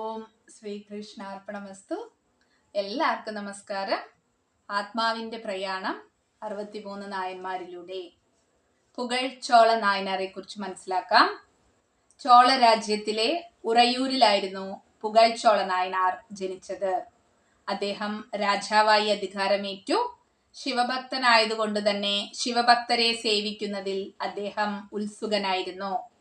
ഓം ശ്രീകൃഷ്ണാർപ്പണമസ്തു എല്ലാവർക്കും നമസ്കാരം. ആത്മാവിന്റെ പ്രയാണം അറുപത്തിമൂന്ന് നായന്മാരിലൂടെ. പുകഴ്ചോള നായനാരെ കുറിച്ച് മനസ്സിലാക്കാം. ചോള രാജ്യത്തിലെ ഉറയൂരിലായിരുന്നു പുകഴ്ചോള നായനാർ ജനിച്ചത്. അദ്ദേഹം രാജാവായി അധികാരമേറ്റു. ശിവഭക്തനായതുകൊണ്ട് തന്നെ ശിവഭക്തരെ സേവിക്കുന്നതിൽ അദ്ദേഹം ഉത്സുകനായിരുന്നു.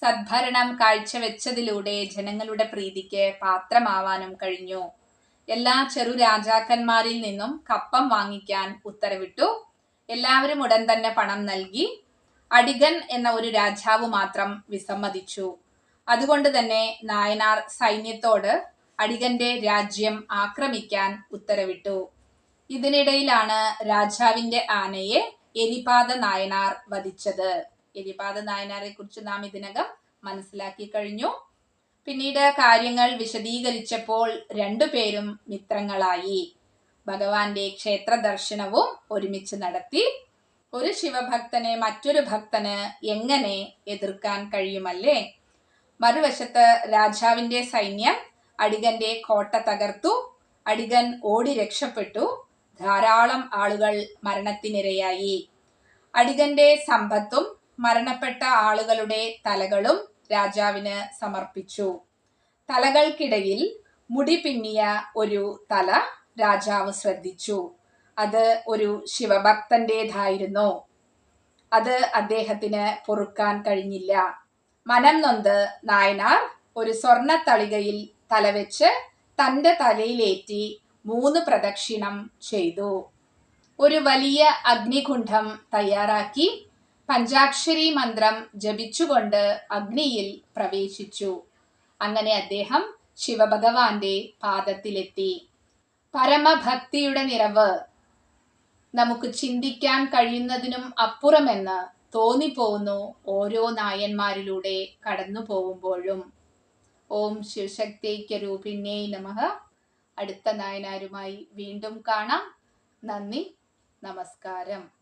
സദ്ഭരണം കാഴ്ചവെച്ചതിലൂടെ ജനങ്ങളുടെ പ്രീതിക്ക് പാത്രമാവാനും കഴിഞ്ഞു. എല്ലാ ചെറു രാജാക്കന്മാരിൽ നിന്നും കപ്പം വാങ്ങിക്കാൻ ഉത്തരവിട്ടു. എല്ലാവരും ഉടൻ തന്നെ പണം നൽകി. അടികൻ എന്ന ഒരു രാജാവ് മാത്രം വിസമ്മതിച്ചു. അതുകൊണ്ട് തന്നെ നായനാർ സൈന്യത്തോട് അടികന്റെ രാജ്യം ആക്രമിക്കാൻ ഉത്തരവിട്ടു. ഇതിനിടയിലാണ് രാജാവിന്റെ ആനയെ എലിപാത നായനാർ വധിച്ചത്. എരിപാത നായനാരെ കുറിച്ച് നാം ഇതിനകം മനസ്സിലാക്കി കഴിഞ്ഞു പിന്നീട് കാര്യങ്ങൾ വിശദീകരിച്ചപ്പോൾ രണ്ടുപേരും മിത്രങ്ങളായി. ഭഗവാന്റെ ക്ഷേത്ര ദർശനവും ഒരുമിച്ച് നടത്തി. ഒരു ശിവഭക്തനെ മറ്റൊരു ഭക്തന് എങ്ങനെ എതിർക്കാൻ കഴിയുമല്ലേ? മറുവശത്ത് രാജാവിന്റെ സൈന്യം അടികന്റെ കോട്ട തകർത്തു. അടികൻ ഓടി രക്ഷപ്പെട്ടു. ധാരാളം ആളുകൾ മരണത്തിനിരയായി. അടികന്റെ സമ്പത്തും മരണപ്പെട്ട ആളുകളുടെ തലകളും രാജാവിന് സമർപ്പിച്ചു. തലകൾക്കിടയിൽ മുടി പിന്നിയ ഒരു തല രാജാവ് ശ്രദ്ധിച്ചു. അത് ഒരു ശിവഭക്തന്റേതായിരുന്നു. അത് അദ്ദേഹത്തിന് പൊറുക്കാൻ കഴിഞ്ഞില്ല. മനം നൊന്ത് നായനാർ ഒരു സ്വർണ തളികയിൽ തലവെച്ച് തന്റെ തലയിലേറ്റി മൂന്ന് പ്രദക്ഷിണം ചെയ്തു. ഒരു വലിയ അഗ്നികുണ്ഠം തയ്യാറാക്കി പഞ്ചാക്ഷരി മന്ത്രം ജപിച്ചുകൊണ്ട് അഗ്നിയിൽ പ്രവേശിച്ചു. അങ്ങനെ അദ്ദേഹം ശിവഭഗവാന്റെ പാദത്തിലെത്തി. പരമഭക്തിയുടെ നിറവ്. നമുക്ക് ചിന്തിക്കാൻ കഴിയുന്നതിനും അപ്പുറമെന്ന് തോന്നിപ്പോകുന്നു ഓരോ നായന്മാരിലൂടെ കടന്നു പോകുമ്പോഴും. ഓം ശിവശക്തിക്ക് രൂപിണ്യേ നമഃ. അടുത്ത നായനാരുമായി വീണ്ടും കാണാം. നന്ദി. നമസ്കാരം.